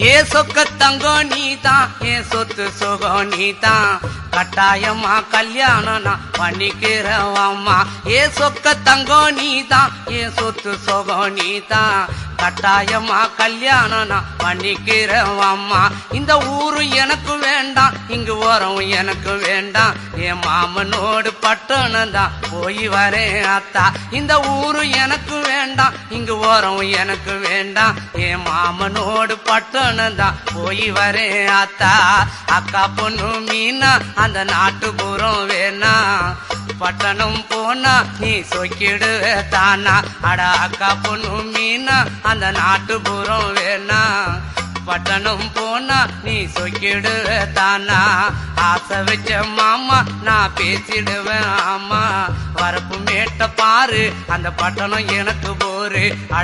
ஏ சொக்க தங்கம் நீ தான் ஏ சொத்து சுகம் நீ தான் கட்டாயமா கல்யாணம் நான் பண்ணிக்கிறவம்மா. ஏ சொக்க தங்கம் நீ தான் ஏ சொத்து சுகம் நீ தான் கட்டாயமா கல்யாணம் நான் பண்ணிக்கிறவம்மா இந்த ஊரு எனக்கு வேண்டாம் இங்கு ஓரம் எனக்கு வேண்டாம். என் மாமனோடு பட்டணம் தான் போய் வரேன் அத்தா. இந்த ஊரு எனக்கு வேண்டாம் இங்கு ஓரம் எனக்கு வேண்டாம். என் மாமனோடு பட்டணம் தான் போய் வரேன் அத்தா. அக்கா பொண்ணு மீனா அந்த நாட்டுப்புறம் வேணா. பட்டணம் போனா நீ சொக்கிடுவே தானா. அட அக்கா பொண்ணு மீன். அந்த நாட்டுப்புறம் வேணா பட்டணம் போனா நீ சொக்கிடுவ தானா? ஆசை வச்ச மாமா நான் பேசிடுவேன் ஆமா. வரப்பு மேட்ட பாரு அந்த பட்டணம் எனக்கு போரு. அட